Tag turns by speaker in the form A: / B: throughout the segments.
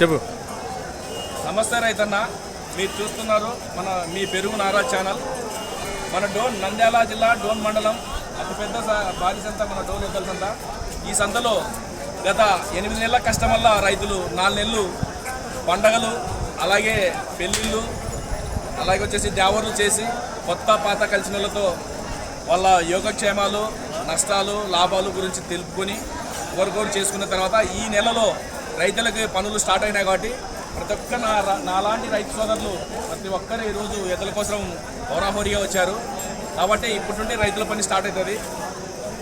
A: చెప్పు.
B: నమస్తే రైతన్న మీరు చూస్తున్నారు మన మీ పెరుగు నారా ఛానల్. మన డోన్ నంద్యాల జిల్లా డోన్ మండలం అతిపెద్ద స- భారీ సంత మన డోన్ ఎద్దల సంత. ఈ సంతలో గత ఎనిమిది నెలల కష్టం వల్ల రైతులు నాలుగు నెలలు పండగలు అలాగే పెళ్ళిళ్ళు అలాగే వచ్చేసి జావర్లు చేసి కొత్త పాత కలిసిన వాళ్ళ యోగక్షేమాలు నష్టాలు లాభాలు గురించి తెలుపుకొని ఒకరికొకరు చేసుకున్న తర్వాత ఈ నెలలో రైతులకి పనులు స్టార్ట్ అయినాయి కాబట్టి ప్రతి ఒక్క నా నాలాంటి రైతు సోదరులు ప్రతి ఒక్కరు ఈరోజు ఎద్దుల కోసం హోరాహోరీగా వచ్చారు. కాబట్టి ఇప్పటి నుండి రైతుల పని స్టార్ట్ అవుతుంది.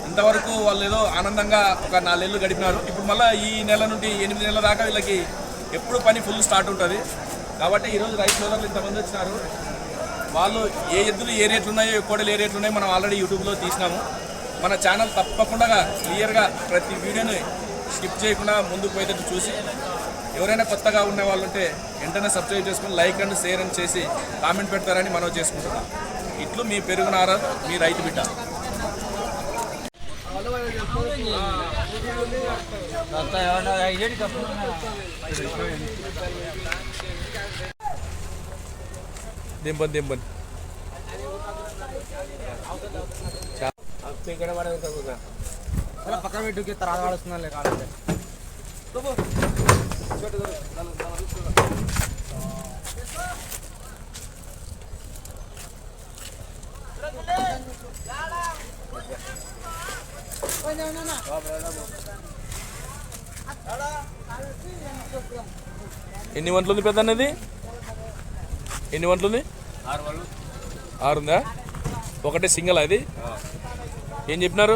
B: ఇంతవరకు వాళ్ళు ఏదో ఆనందంగా ఒక నాలుగేళ్ళు గడిపినారు. ఇప్పుడు మళ్ళీ ఈ నెల నుండి ఎనిమిది నెలల దాకా వీళ్ళకి ఎప్పుడు పని ఫుల్ స్టార్ట్ ఉంటుంది. కాబట్టి ఈరోజు రైతు సోదరులు ఇంతమంది వచ్చినారు. వాళ్ళు ఏ ఎద్దులు ఏ రేట్లు ఉన్నాయో ఏ కోడలు ఏ రేట్లు ఉన్నాయో మనం ఆల్రెడీ యూట్యూబ్లో తీసినాము. మన ఛానల్ తప్పకుండా క్లియర్గా ప్రతి వీడియోని స్కిప్ చేయకుండా ముందుకు పోయేటట్టు చూసి ఎవరైనా కొత్తగా ఉన్న వాళ్ళు ఉంటే వెంటనే సబ్స్క్రైబ్ చేసుకుని లైక్ అండ్ షేర్ అని చేసి కామెంట్ పెడతారని మనం చేసుకుంటున్నాం. ఇట్లు మీ పెరుగునార మీ రైతు బిడ్డ. దింపని దింపని
C: పక్కన పెట్టుకి తర్వాత
B: ఎన్ని వంటలు ఉంది పెద్ద అనేది ఎన్ని వంటలు ఉంది ఆరు ఉందా ఒకటే సింగిల్ అది? ఏం చెప్పినారు?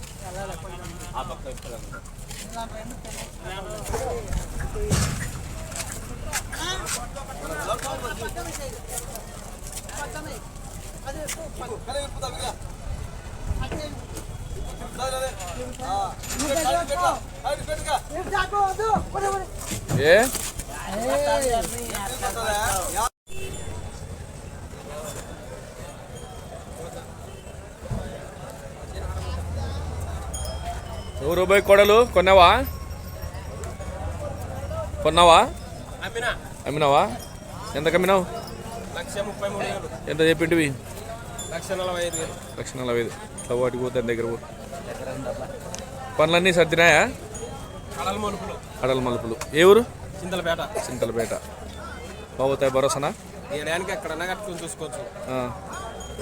B: ఏ నూరు రూపాయి కొడలు? కొన్నావా? కొన్నావా?
C: అమ్మినా?
B: అమ్మినావా? ఎంత కమ్మినావు? ఎంత చెప్పింటివి?
C: లక్ష నలభై ఐదు వేలు.
B: లక్ష నలభై ఐదు. ఇట్లా వాటికి పోతే దగ్గర పో. పనులన్నీ సర్దినాయా? అడల మలుపులు. ఏ ఊరు?
C: చింతలపేట.
B: చింతలపేట. బాగుతాయి భరోసానా?
C: చూసుకోవచ్చు.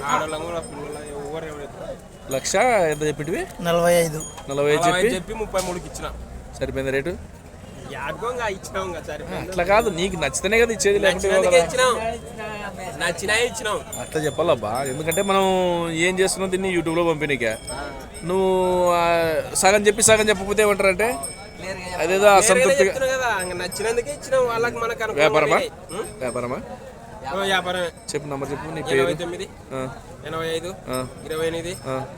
C: ఆడవాళ్ళం కూడా పిల్లలు ఎవరు ఎవరు
B: లక్ష ఎంత చెప్పింటివి?
D: నలభై ఐదు
B: నలభై ఐదు చెప్పి?
C: చెప్పి ముప్పై మూడుకి ఇచ్చిన.
B: సరిపోయింది రేటు?
C: ఇచ్చినాం సరిపోయింది.
B: అట్లా కాదు నీకు నచ్చితేనే కదా ఇచ్చేది.
C: ఇచ్చినాం. ఇచ్చినాం.
B: అట్లా చెప్పాలబ్బా ఎందుకంటే మనం ఏం చేస్తున్నావు దీన్ని యూట్యూబ్లో పంపిణీకే నువ్వు ఆ, సగం చెప్పి సగం చెప్పకపోతే ఏమంటారంటే? అదేదో అసంతృప్తిగా
C: ఇంకా నచ్చినందుకే ఇచ్చినాం వాళ్ళకి మనకు అనుకూలంగా
B: వ్యాపారమా? వ్యాపారమా?
C: వ్యాపారమే
B: చెప్పు నంబర్ చెప్పు నీ
C: ఎనభై
B: పేరు?
C: తొమ్మిది ఎనభై ఐదు ఇరవై ఎనిమిది.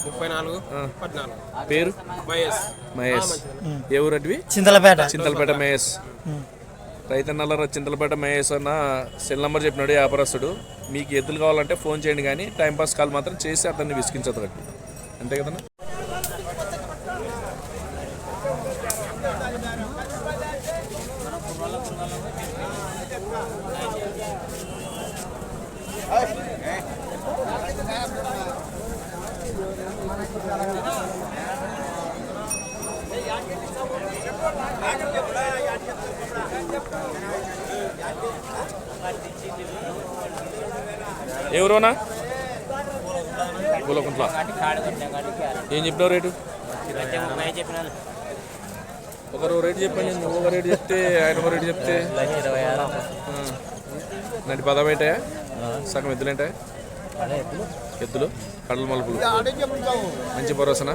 C: ముప్పై నాలుగు పద్నాలుగు.
B: పేరు?
C: వైఎస్
B: మహేష్. ఏ ఊరు అడివి
D: చింతలపేట.
B: చింతలపేట మహేష్. రైతన్నల చింతలపేట మహేష్ అన్న సెల్ నంబర్ చెప్పినాడు వ్యాపారస్తుడు. మీకు ఎద్దులు కావాలంటే ఫోన్ చేయండి కానీ టైంపాస్ కాల్ మాత్రం చేసి అతన్ని విసిగించదు అంతే కదన్నా? ఎవరోనా? పూలకుంట్ల ఏం చెప్పినావు రేటు? ఒకరు రేటు చెప్పండి నువ్వు ఒక రేటు చెప్తే ఆయన ఒక రేటు చెప్తే. నటి పదం ఏంటాయా సగం ఎద్దులు ఏంటాయా ఎద్దులు. కడల మలుపులు మంచి భరోసానా?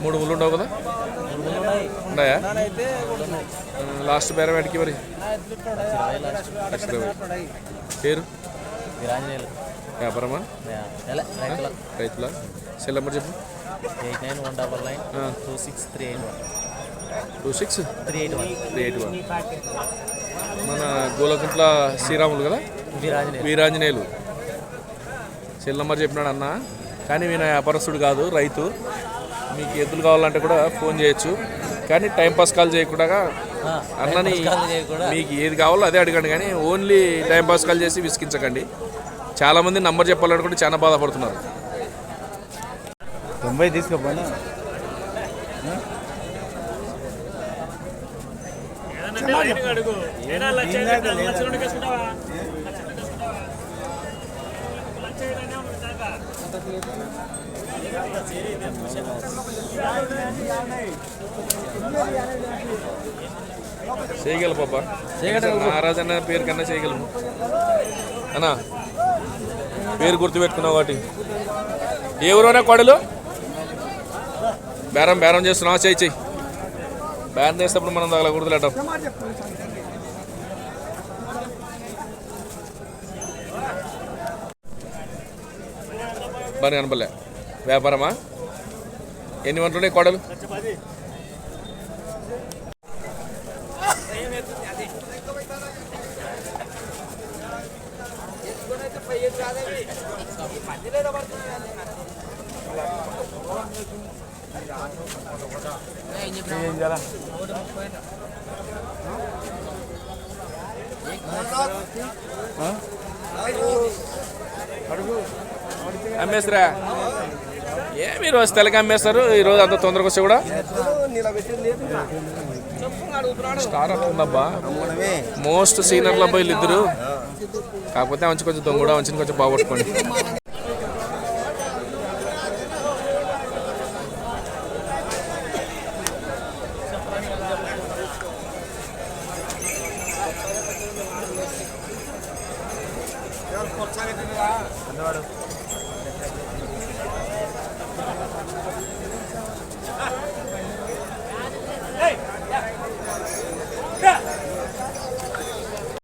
B: మూడు ముళ్ళు ఉండవు కదా? ఉన్నాయా? లాస్ట్ బేరం ఎడికి మరి. పేరు? వ్యాపారమా? రైతుల. సెల్ నెంబర్ చెప్పు.
A: Eight nine one double nine. Two six three eight one.
B: Two six?
A: Three eight one.
B: Three eight one. మన గోలకుంట్ల శ్రీరాములు కదా? వీరాంజనేయులు. సెల్ నెంబర్ చెప్పినాడు అన్న. కానీ ఈయన వ్యాపారస్తుడు కాదు రైతు. మీకు ఎద్దులు కావాలంటే కూడా ఫోన్ చేయొచ్చు. కానీ టైం పాస్ కాల్ చేయకుండా అన్నని మీకు ఏది కావాలో అదే అడగండి. కానీ ఓన్లీ టైం పాస్ కాల్ చేసి విసిగించకండి. చాలామంది నంబర్ చెప్పాలనుకుంటే చాలా బాధపడుతున్నారు.
D: తొంభై తీసుకోపోయినా
B: చేయగలరు పాప మహారాజ్ అన్న పేరు కన్నా చేయగలము అన్నా పేరు గుర్తుపెట్టుకున్నావు వాటి ఏ ఊరోనా కొడలు? బేరం బేరం చేస్తున్నావా. చేయి చెయ్యి బేరం చేసేటప్పుడు మనం తగల గుర్తులేటం బాగా కనపలే వ్యాపారమా? ఎన్ని వంటలున్నాయి కొడలు? అమ్మేస్తారా ఏమి ఈరోజు వస్తే అమ్మేస్తారు ఈరోజు అంత తొందరగా వస్తే కూడా? స్టార్ ఉందబ్బా మోస్ట్ సీనియర్ల అబ్బాయిలు ఇద్దరు. కాకపోతే మంచి కొంచెం దొంగ కూడా మంచి కొంచెం బాగొట్టుకోండి.